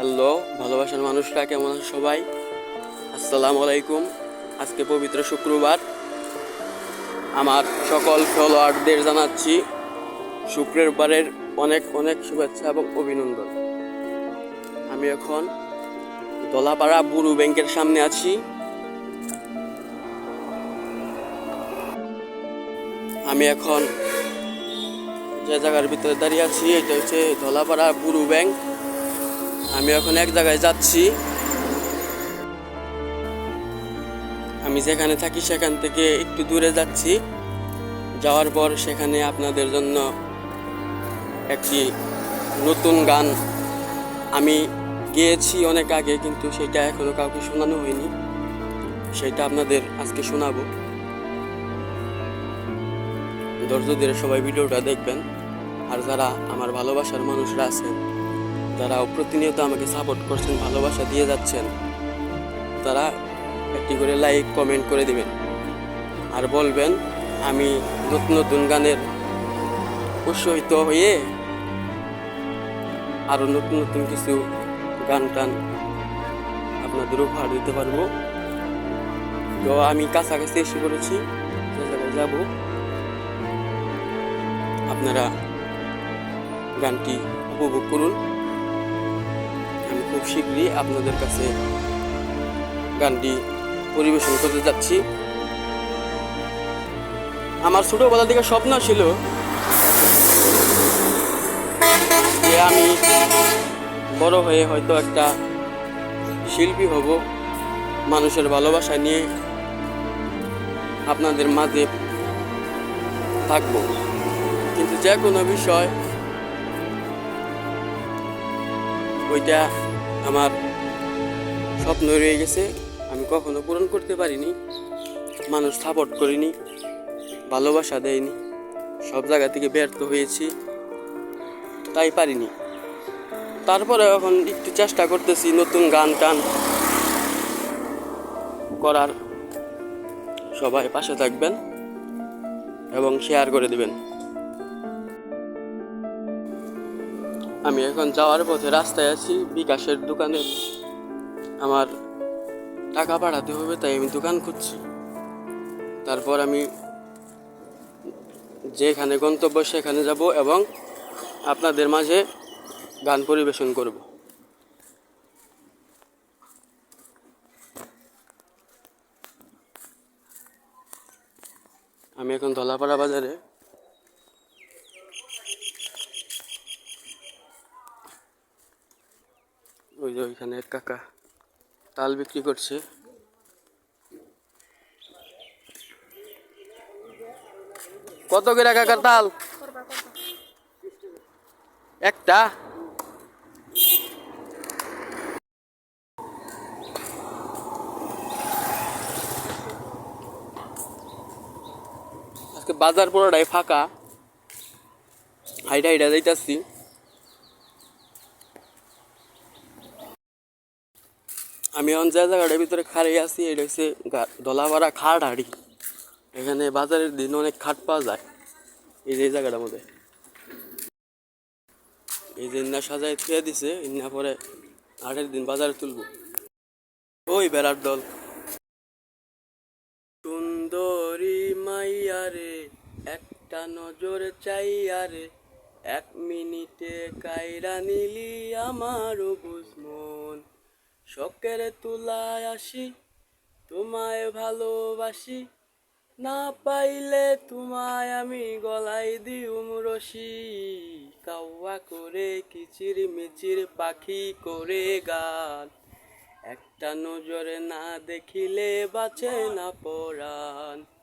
Hello, ভালোবাসার মানুষরা, কেমন আছে সবাই? আসসালামু আলাইকুম। আজকে পবিত্র শুক্রবার। আমার সকল ফলোয়ারদের জানাচ্ছি, শুক্রবারের অনেক অনেক শুভেচ্ছা এবং অভিনন্দন। আমি এখন দলাপাড়া বুরু ব্যাংকের সামনে আছি। আমি এখন যে জায়গার ভিতরে দাঁড়িয়ে আছি, এটা হচ্ছে ধলাপাড়া বুরু ব্যাংক। আমি এখন এক জায়গায় যাচ্ছি। আমি যেখানে থাকি সেখান থেকে একটু দূরে যাচ্ছি। যাওয়ার পর সেখানে আপনাদের জন্য একটি নতুন গান আমি গেয়েছি অনেক আগে, কিন্তু সেটা এখনও কাউকে শোনানো হয়নি। সেটা আপনাদের আজকে শোনাবো। ধরে সবাই ভিডিওটা দেখবেন। আর যারা আমার ভালোবাসার মানুষরা আছেন যারা প্রতিনিয়ত আমাকে সাপোর্ট করছেন, ভালোবাসা দিয়ে যাচ্ছেন। তারা একটি করে লাইক কমেন্ট করে দিবেন। আর বলবেন, আমি নতুন নতুন গানের উৎসাহিত হয়ে আরও নতুন নতুন কিছু গান টান আপনাদের উপহার দিতে পারব। তো আমি কাছাকাছি এসে পড়েছি যাব, আপনারা গানটি উপভোগ করুন। শীঘ্রই আপনাদের কাছে গানটি পরিবেশন করতে যাচ্ছি। আমার ছোটবেলা থেকে স্বপ্ন ছিল যে আমি বড় হয়ে হয়তো একটা শিল্পী হব, মানুষের ভালোবাসা নিয়ে আপনাদের মাঝে থাকব। কিন্তু যে কোনো বিষয়, ওইটা আমার স্বপ্ন রয়ে গেছে। আমি কখনো পূরণ করতে পারিনি। মানুষ সাপোর্ট করিনি, ভালোবাসা দেয়নি, সব জায়গা থেকে ব্যর্থ হয়েছি, তাই পারিনি। তারপরে এখন একটু চেষ্টা করতেছি নতুন গান টান করার। সবাই পাশে থাকবেন এবং শেয়ার করে দিবেন। আমি এখন যাওয়ার পথে রাস্তায় আছি, বিকাশের দোকানে। আমার টাকা পাঠাতে হবে, তাই আমি দোকান খুঁজছি। তারপর আমি যেখানে গন্তব্য সেখানে যাব এবং আপনাদের মাঝে গান পরিবেশন করব। আমি এখন ধলাপাড়া বাজারে ওই যে ওইখানে কাকা তাল বিক্রি করছে। কত করে কাকা তাল? একটা। বাজার পুরোটাই ফাঁকা। হাইটা হাইটা যাইতাছি। আমি এখন যে জায়গাটার ভিতরে খাড়ি আছি, এটা হচ্ছে দলাপাড়া খাট হাড়ি এখানে বাজারের দিন অনেক খাট পাওয়া যায়। এই যে জায়গাটার মধ্যে। এই যে ইন্না সাজায় থুয়ে দিছে, ইন্না পরে আটের দিন বাজারে তুলবো। ওই বেড়ার দল। সুন্দরী মাইয়ারে একটা নজর চাইয়ারে এক মিনিটে কাইরা নিলি আমার শখের তুলায় আসি, তোমায় ভালোবাসি। না পাইলে তোমায় আমি গলায় দিউম রশি। কাওয়া করে কিচির মিচির পাখি করে গান। একটা নজরে না দেখিলে বাঁচে না পরাণ।